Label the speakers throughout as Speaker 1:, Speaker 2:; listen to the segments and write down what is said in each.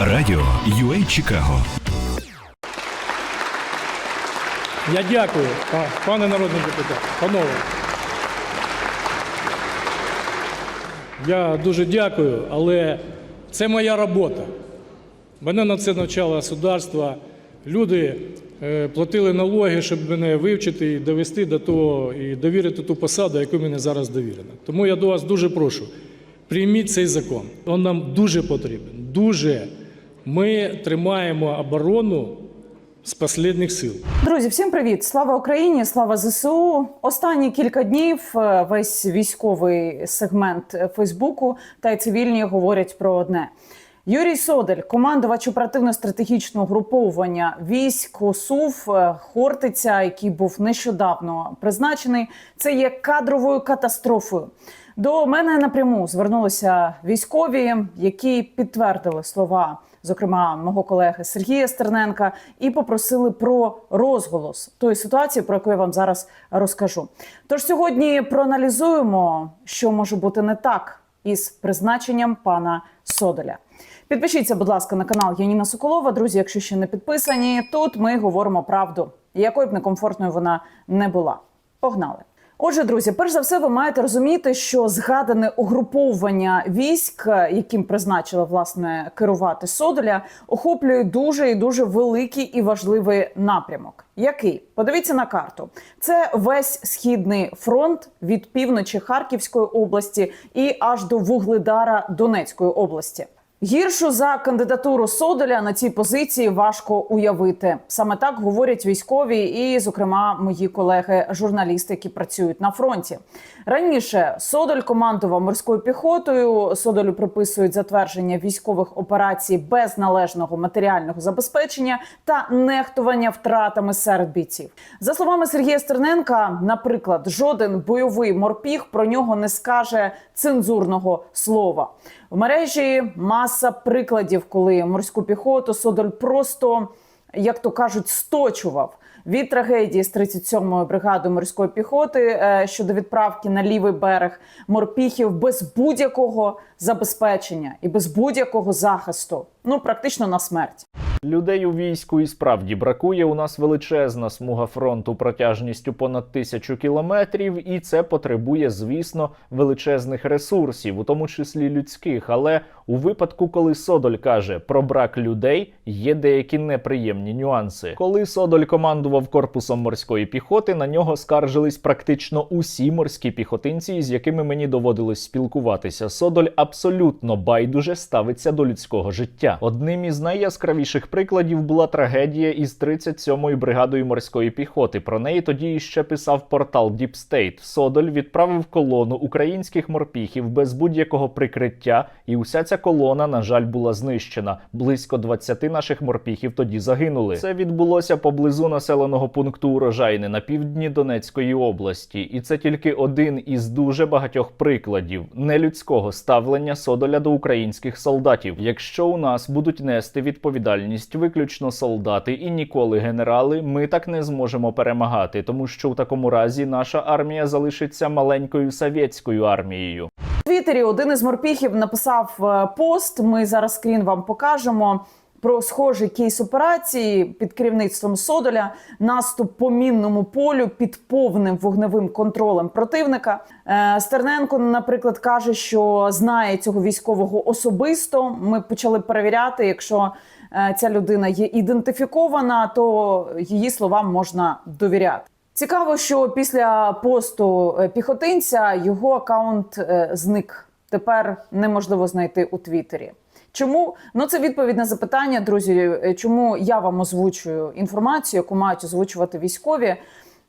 Speaker 1: Радіо UA Чикаго.
Speaker 2: Я дякую, пане народний депутат, панове. Я дуже дякую, але це моя робота. Мене на це навчало государство. Люди е, платили налоги, щоб мене вивчити і довести до того і довірити ту посаду, яку мені зараз довірено. Тому я до вас дуже прошу, прийміть цей закон. Він нам дуже потрібен. Дуже. Ми тримаємо оборону з останніх сил.
Speaker 3: Друзі, всім привіт! Слава Україні! Слава ЗСУ! Останні кілька днів е, весь військовий сегмент Фейсбуку та й цивільні говорять про одне. Юрій Содель, командувач оперативно-стратегічного груповування військ ОСУВ е, Хортиця, який був нещодавно призначений, це є кадровою катастрофою. До мене напряму звернулися військові, які підтвердили слова, зокрема мого колеги Сергія Стерненка, і попросили про розголос тої ситуації, про яку я вам зараз розкажу. Тож сьогодні проаналізуємо, що може бути не так із призначенням пана Содоля. Підпишіться, будь ласка, на канал Яніна Соколова. Друзі, якщо ще не підписані, тут ми говоримо правду, якою б некомфортною вона не була. Погнали! Отже, друзі, перш за все, ви маєте розуміти, що згадане угруповування військ, яким призначили власне керувати Содоля, охоплює дуже і дуже великий і важливий напрямок. Який подивіться на карту? Це весь східний фронт від півночі Харківської області і аж до Вугледара Донецької області. Гіршу за кандидатуру Содоля на цій позиції важко уявити. Саме так говорять військові, і, зокрема, мої колеги-журналісти, які працюють на фронті. Раніше Содоль командував морською піхотою. Содолю приписують затвердження військових операцій без належного матеріального забезпечення та нехтування втратами серед бійців. За словами Сергія Стерненка, наприклад, жоден бойовий морпіг про нього не скаже цензурного слова. В мережі маса прикладів, коли морську піхоту Содоль просто, як то кажуть, сточував. Від трагедії з 37-ї бригади морської піхоти е, щодо відправки на лівий берег морпіхів без будь-якого забезпечення і без будь-якого захисту, ну практично на смерть.
Speaker 4: Людей у війську і справді бракує. У нас величезна смуга фронту протяжністю понад тисячу кілометрів, і це потребує, звісно, величезних ресурсів, у тому числі людських. Але у випадку, коли Содоль каже про брак людей, є деякі неприємні нюанси. Коли Содоль командував корпусом морської піхоти, на нього скаржились практично усі морські піхотинці, з якими мені доводилось спілкуватися. Содоль абсолютно байдуже ставиться до людського життя. Одним із найяскравіших прикладів була трагедія із 37-ю бригадою морської піхоти. Про неї тоді іще писав портал Deep State. Содоль відправив колону українських морпіхів без будь-якого прикриття, і уся ця колона, на жаль, була знищена. Близько 20 наших морпіхів тоді загинули. Це відбулося поблизу населеного пункту Урожайне на півдні Донецької області, і це тільки один із дуже багатьох прикладів нелюдського ставлення Содоля до українських солдатів. Якщо у нас будуть нести відповідальність виключно солдати і ніколи генерали, ми так не зможемо перемагати, тому що в такому разі наша армія залишиться маленькою совєтською армією.
Speaker 3: У Твіттері один із морпіхів написав е, пост. Ми зараз скрін вам покажемо. Про схожий кейс операції під керівництвом Содоля, наступ по мінному полю під повним вогневим контролем противника. Е, Стерненко, наприклад, каже, що знає цього військового особисто. Ми почали перевіряти. Якщо е, ця людина є ідентифікована, то її словам можна довіряти. Цікаво, що після посту е, піхотинця його акаунт зник. Тепер неможливо знайти у Твіттері. Чому? Ну це відповідь на запитання, друзі. е, Чому я вам озвучую інформацію, яку мають озвучувати військові?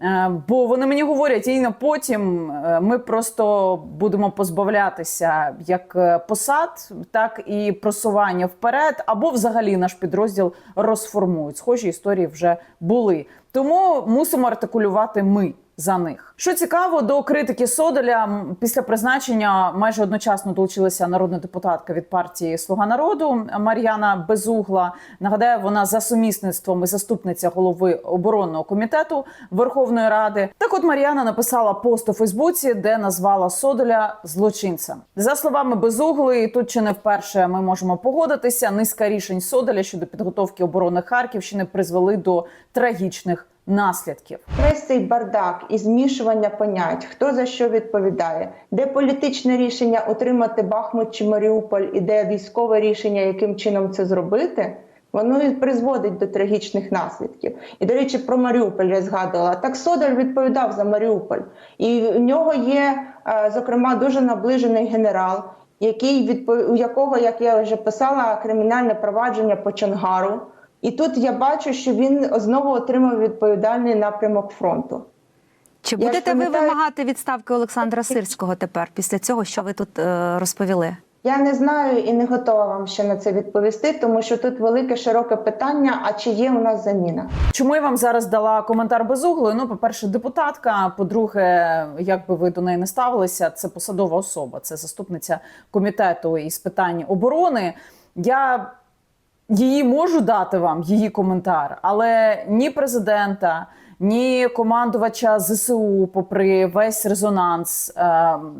Speaker 3: Е, Бо вони мені говорять, і на потім е, ми просто будемо позбавлятися як посад, так і просування вперед, або взагалі наш підрозділ розформують. Схожі історії вже були. Тому мусимо артикулювати ми. За них. Що цікаво, до критики Содоля після призначення майже одночасно долучилася народна депутатка від партії Слуга народу Мар'яна Безугла. Нагадаю, вона за сумісництвом і заступниця голови оборонного комітету Верховної Ради. Так, от Мар'яна написала пост у Фейсбуці, де назвала Содоля злочинцем. За словами Безугли, і тут чи не вперше ми можемо погодитися. Низка рішень Содоля щодо підготовки оборони Харківщини призвели до трагічних наслідків.
Speaker 5: Весь цей бардак і змішування понять, хто за що відповідає, де політичне рішення отримати Бахмут чи Маріуполь, і де військове рішення, яким чином це зробити, воно і призводить до трагічних наслідків. І до речі, про Маріуполь я згадувала. Так Содоль відповідав за Маріуполь, і в нього є е, зокрема дуже наближений генерал. Який у якого, як я вже писала, кримінальне провадження по Чонгару, і тут я бачу, що він знову отримав відповідальний напрямок фронту.
Speaker 6: Чи
Speaker 5: Я
Speaker 6: будете ви вимагати відставки Олександра Сирського тепер, після цього, що ви тут е, розповіли?
Speaker 5: Я не знаю і не готова вам ще на це відповісти, тому що тут велике широке питання: а чи є у нас заміна?
Speaker 3: Чому я вам зараз дала коментар безуглою? Ну, по-перше, депутатка. По-друге, як би ви до неї не ставилися, це посадова особа, це заступниця комітету із питань оборони. Я її можу дати вам, її коментар, але ні президента, ні командувача ЗСУ, попри весь резонанс, ем,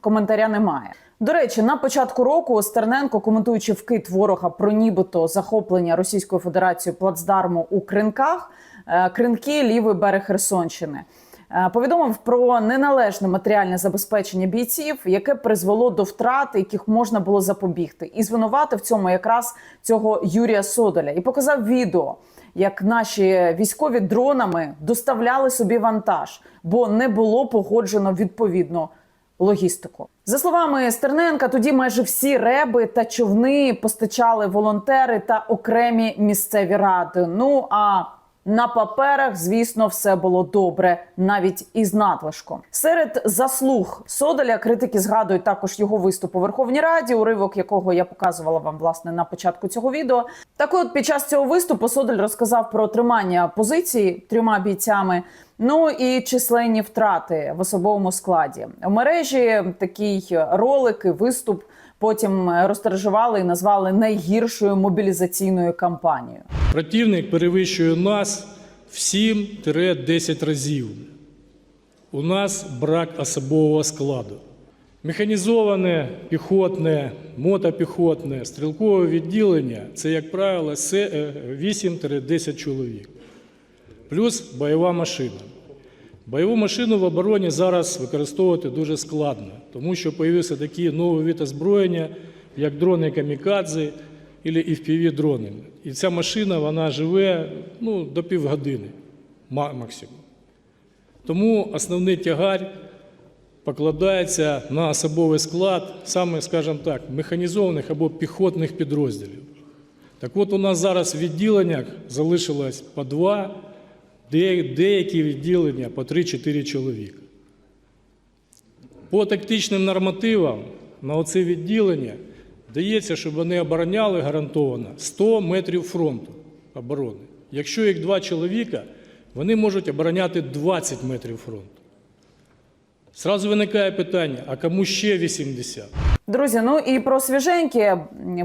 Speaker 3: коментаря немає. До речі, на початку року Стерненко, коментуючи вкид ворога про нібито захоплення Російською Федерацією плацдарму у кринках, е, кринки лівий берег Херсонщини. Е, Повідомив про неналежне матеріальне забезпечення бійців, яке призвело до втрат, яких можна було запобігти, і звинуватив в цьому якраз цього Юрія Содоля і показав відео, як наші військові дронами доставляли собі вантаж, бо не було погоджено відповідно логістику. За словами Стерненка, тоді майже всі реби та човни постачали волонтери та окремі місцеві ради. Ну а на паперах, звісно, все було добре, навіть із надлишком. Серед заслуг Содоля критики згадують також його виступ у Верховній Раді, уривок якого я показувала вам власне на початку цього відео. Так, от під час цього виступу Содоль розказав про тримання позиції трьома бійцями. Ну і численні втрати в особовому складі у мережі. Такий ролик і виступ потім розтиражували і назвали найгіршою мобілізаційною кампанією.
Speaker 2: Противник перевищує нас в 7-10 разів. У нас брак особового складу. Механізоване, піхотне, мотопіхотне, стрілкове відділення це, як правило, е, 8-10 чоловік. Плюс бойова машина. Бойову машину в обороні зараз використовувати дуже складно, тому що з'явився такий новий вид озброєння, як дрони камікадзе або FPV-дрони. І ця машина вона живе ну, до півгодини ма- максимум. Тому основний тягар покладається на особовий склад, саме, скажімо так, механізованих або піхотних підрозділів. Так от у нас зараз в відділеннях залишилось по два, деякі відділення по 3-4 чоловіка. По тактичним нормативам на оце відділення дається, щоб вони обороняли гарантовано 100 метрів фронту оборони. Якщо їх два чоловіка, вони можуть обороняти 20 метрів фронту. Зразу виникає питання: а кому ще 80?
Speaker 3: Друзі, ну і про свіженьке.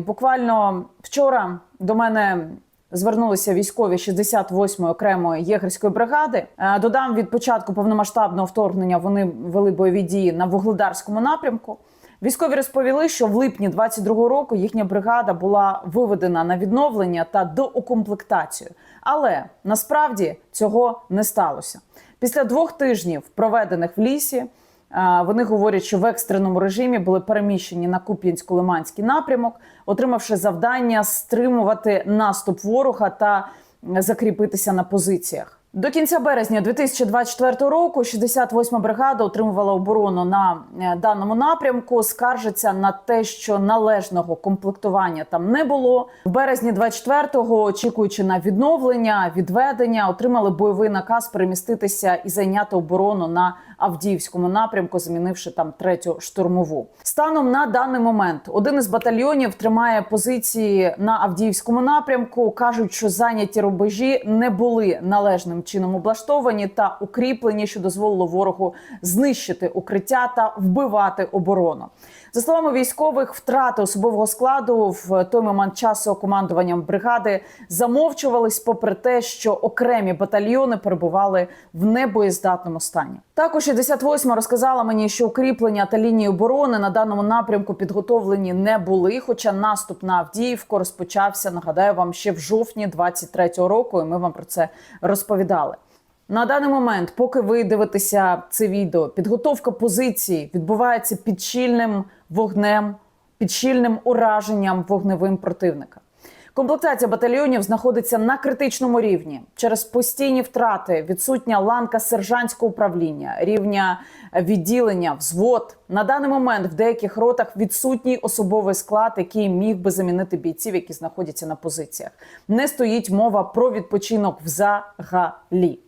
Speaker 3: Буквально вчора до мене звернулися військові 68-ї окремої єгерської бригади. Е, Додам від початку повномасштабного вторгнення вони вели бойові дії на вугледарському напрямку. Військові розповіли, що в липні 22-го року їхня бригада була виведена на відновлення та доукомплектацію. Але насправді цього не сталося. Після двох тижнів, проведених в лісі, Вони говорять, що в екстреному режимі були переміщені на Куп'янсько-Лиманський напрямок, отримавши завдання стримувати наступ ворога та закріпитися на позиціях. До кінця березня 2024 року 68-ма бригада отримувала оборону на е, даному напрямку. Скаржиться на те, що належного комплектування там не було. В березні 24-го, очікуючи на відновлення, відведення, отримали бойовий наказ переміститися і зайняти оборону на Авдіївському напрямку, замінивши там третю штурмову. Станом на даний момент один із батальйонів тримає позиції на Авдіївському напрямку. кажуть, що зайняті рубежі не були належним чином облаштовані та укріплені, що дозволило ворогу знищити укриття та вбивати оборону. За словами військових, втрати особового складу в той момент часу командуванням бригади замовчувались, попри те, що окремі батальйони перебували в небоєздатному стані. Також 68 розказала мені, що укріплення та лінії оборони на даному напрямку підготовлені не були. Хоча наступ на Авдіївку розпочався, нагадаю вам, ще в жовтні 23-го року, і ми вам про це розповідали. На даний момент, поки ви дивитеся це відео, підготовка позиції відбувається під щільним вогнем, під щільним ураженням вогневим противника. Комплектація батальйонів знаходиться на критичному рівні через постійні втрати, відсутня ланка сержантського управління, рівня відділення, взвод. На даний момент в деяких ротах відсутній особовий склад, який міг би замінити бійців, які знаходяться на позиціях. Не стоїть мова про відпочинок взагалі.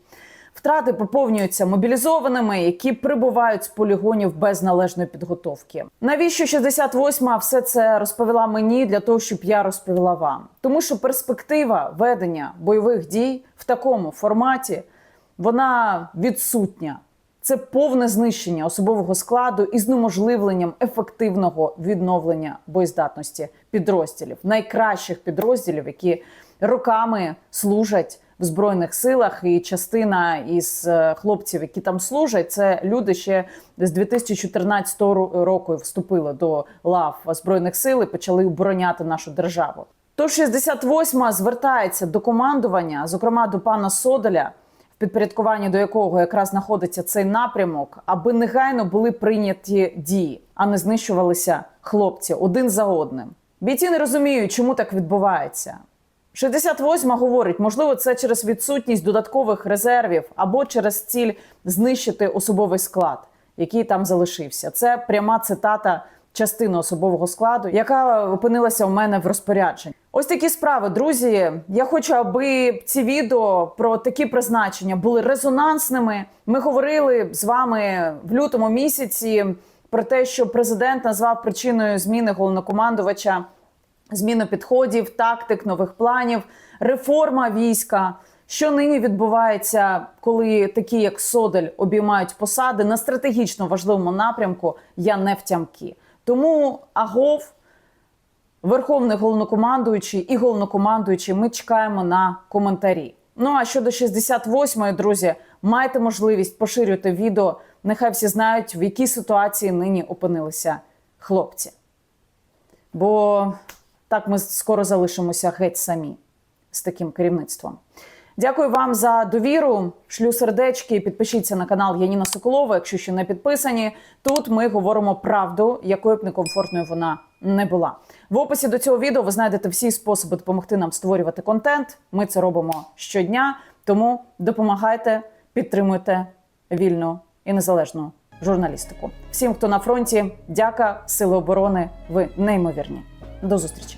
Speaker 3: Втрати поповнюються мобілізованими, які прибувають з полігонів без належної підготовки. Навіщо 68-ма все це розповіла мені для того, щоб я розповіла вам? Тому що перспектива ведення бойових дій в такому форматі вона відсутня. Це повне знищення особового складу і знеможливленням ефективного відновлення боєздатності підрозділів, найкращих підрозділів, які роками служать в збройних силах. І частина із е, хлопців, які там служать, це люди ще з 2014 року вступили до лав збройних сил і почали обороняти нашу державу. Тож 68-ма звертається до командування, зокрема до пана Соделя, в підпорядкуванні до якого якраз знаходиться цей напрямок, аби негайно були прийняті дії, а не знищувалися хлопці один за одним. Бійці не розуміють, чому так відбувається. 68 говорить, можливо, це через відсутність додаткових резервів або через ціль знищити особовий склад, який там залишився. Це пряма цитата частини особового складу, яка опинилася у мене в розпорядженні. Ось такі справи, друзі. Я хочу, аби ці відео про такі призначення були резонансними. Ми говорили з вами в лютому місяці про те, що президент назвав причиною зміни головнокомандувача зміну підходів, тактик, нових планів, реформа війська. Що нині відбувається, коли такі, як Содель, обіймають посади на стратегічно важливому напрямку, я не втямки. Тому Агов, Верховний головнокомандуючий і головнокомандуючий, ми чекаємо на коментарі. Ну а щодо 68-ї, друзі, маєте можливість поширювати відео. Нехай всі знають, в якій ситуації нині опинилися хлопці. Бо так ми скоро залишимося геть самі з таким керівництвом. Дякую вам за довіру. Шлю сердечки. Підпишіться на канал Яніна Соколова, якщо ще не підписані. Тут ми говоримо правду, якою б некомфортною вона не була. В описі до цього відео ви знайдете всі способи допомогти нам створювати контент. Ми це робимо щодня. Тому допомагайте, підтримуйте вільну і незалежну журналістику. Всім, хто на фронті, дяка, сили оборони. Ви неймовірні. До зустрічі.